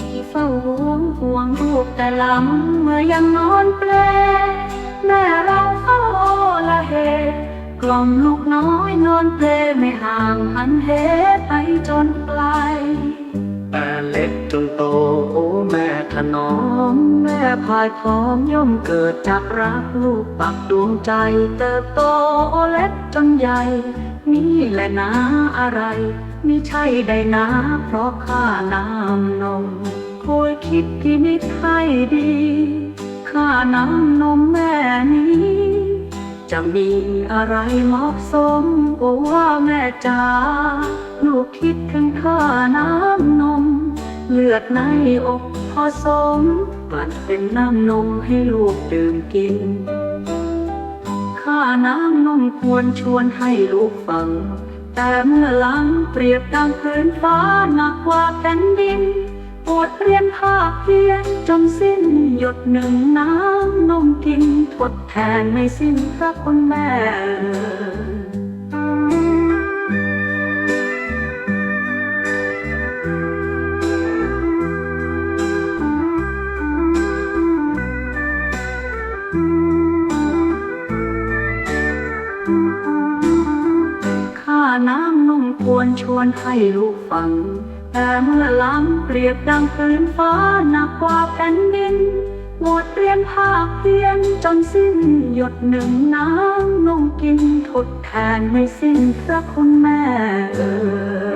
ที่เฝ้าหวงห่วงลูกแต่ลำเมื่อยังนอนเปลแม่เราเฝ้าละเหตุกล่อมลูกน้อยนอนเปลไม่ห่างหันเหไปจนไกลแต่เล็กจนโตโอ้แม่ถนอม แม่พายพร้อมย่อมเกิดจากรักลูกปักดวงใจเติบโตเล็กจนใหญ่ นี่แหละนะอะไร ไม่ใช่ได้นะ เพราะข้าน้ำนมคอยคิดพินิจให้ดีข้าน้ำนมแม่นี้ จะมีอะไรเหมาะสมโอ้ว่าแม่จ๋าลูกคิดถึงข้าน้ำนม เลือดในอกพอสมปั่นเป็นน้ำนมให้ลูกดื่มกิน ข้าน้ำนมควรชวนให้ลูกฟัง แต่เมื่อหลังเปรียบดังพื้นฟ้าหนักกว่าแผ่นดินปวดเรียนภาคเพียนจนสิ้นหยดหนึ่งน้ำนมกินทดแทนไม่สิ้นพระคุณแม่ ข้าน้ำนุ่มควรชวนให้ลูกฟัง แต่เมื่อล้ำเปรียบดังพื้นฟ้าหนักกว่าแผ่นดินหมดเรียนภาคเพียนจนสิ้นหยดหนึ่งน้ำนมกินทดแทนไม่สิ้นพระคุณแม่เออ